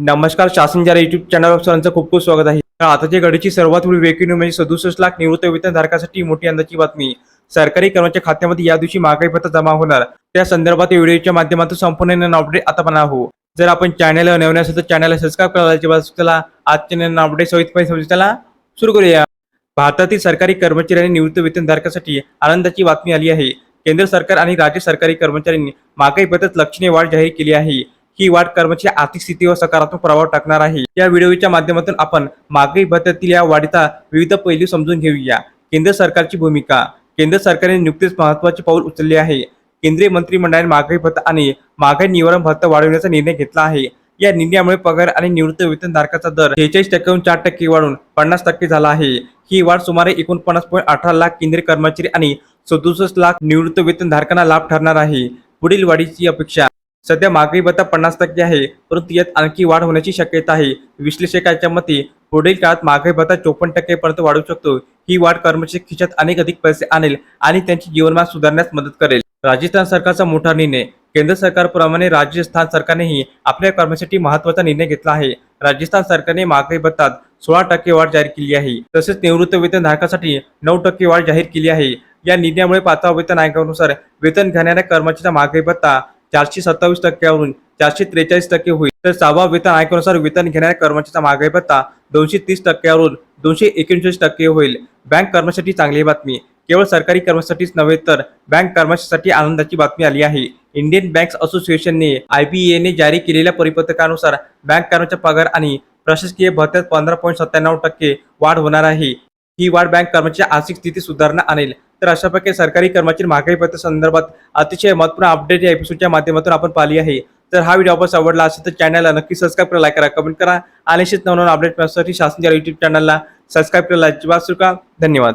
नमस्कार शासन जरा युट्यूब चॅनलवर सर्वांचं खूप खूप स्वागत आहे. आताच्या घडीची सर्वात मोठी वेकिंग म्हणजे सदुसष्ट लाख निवृत्त वेतनधारकासाठी मोठी अंदाची बातमी. सरकारी कर्मचारी खात्यामध्ये या दिवशी महागाई भत्ता जमा होणार. त्या संदर्भात व्हिडिओच्या माध्यमातून संपूर्ण अपडेट आता पण आहो जर आपण चॅनल नवीन असेल तर चॅनलला सबस्क्राईब करायला चला आजच्या अपडेट सवितपणे समजू त्याला सुरू करूया. भारतातील सरकारी कर्मचारी आणि निवृत्त वेतनधारकासाठी आनंदाची बातमी आली आहे. केंद्र सरकार आणि राज्य सरकारी कर्मचाऱ्यांनी महागाई भत्त्यात लक्षणीय वाढ जाहीर केली आहे. ही वाढ कर्मचारी आर्थिक स्थितीवर सकारात्मक प्रभाव टाकणार आहे. या व्हिडिओच्या माध्यमातून आपण मागणी भत्त्यातील या वाढीचा विविध पैलू समजून घेऊया. केंद्र सरकारची भूमिका. केंद्र सरकारने नुकतेच महत्त्वाचे पाऊल उचलले आहे. केंद्रीय मंत्रिमंडळाने महागाई भत्ता आणि महागाई निवारण भत्ता वाढवण्याचा निर्णय घेतला आहे. या निर्णयामुळे पगार आणि निवृत्त वेतनधारकाचा दर शेहेचाळीस टक्क्याहून चार टक्के वाढून पन्नास टक्के झाला आहे. ही वाढ सुमारे एकोणपन्नास पॉईंट अठरा लाख केंद्रीय कर्मचारी आणि सदुसष्ट लाख निवृत्त वेतनधारकांना लाभ ठरणार आहे. पुढील वाढीची अपेक्षा सध्या महागाई भत्ता पन्नास टक्के आहे परंतु यात आणखी वाढ होण्याची शक्यता आहे. विश्लेषकांच्या मते पुढील काळात महागाई भत्ता चोपन्न टक्केपर्यंत वाढू शकतो. ही वाढ कर्मचारी खिशात अनेक अधिक पैसे आणेल आणि त्यांची जीवनमान सुधारण्यास मदत करेल. राजस्थान सरकारचा मोठा निर्णय. केंद्र सरकारप्रमाणे राजस्थान सरकारनेही आपल्या कर्मचाऱ्यांसाठी महत्त्वाचा निर्णय घेतला आहे. राजस्थान सरकारने महागाई भत्तात सोळा टक्के वाढ जाहीर केली आहे. तसेच निवृत्त वेतनधारकासाठी नऊ टक्के वाढ जाहीर केली आहे. या निर्णयामुळे पाचवा वेतन आयोगानुसार वेतन घेणाऱ्या कर्मचाऱ्याचा महागाई भत्ता चारशे सत्तावीस टक्क्यावरून चारशे त्रेचाळीस टक्के होईल. तर सहावा वेतन आयोगानुसार वेतन घेणाऱ्या कर्मचाऱ्याचा महागाई भत्ता दोनशे तीस टक्क्यावरून दोनशे एकोणचाळीस टक्के होईल. बँक कर्मचारी चांगली बातमी. केवळ सरकारी कर्मचारीच नव्हे तर बँक कर्मचाऱ्यांसाठी आनंदाची बातमी आली आहे. इंडियन बँक्स असोसिएशनने आयबीएने जारी केलेल्या परिपत्रकानुसार बँक कर्मचा पगार आणि प्रशासकीय भत्त्यात पंधरा पॉईंट सत्त्याण्णव टक्के वाढ होणार आहे. ही वाढ बँक कर्मचारी आर्थिक स्थिती सुधारणा आणेल. तर अशा प्रकारे सरकारी कर्मचारी महागाई पत्र संदर्भात अतिशय महत्त्वपूर्ण अपडेट या एपिसोडच्या माध्यमातून आपण पाहिली आहे. तर हा व्हिडिओ आपण आवडला असेल तर चॅनलला नक्की सबस्क्राईब करा लाईक करा कमेंट करा. आणि असेच नवनवीन अपडेट मिळण्यासाठी शासन युट्यूब चॅनलला सबस्क्राईब करायला अजिबात विसरू नका. धन्यवाद.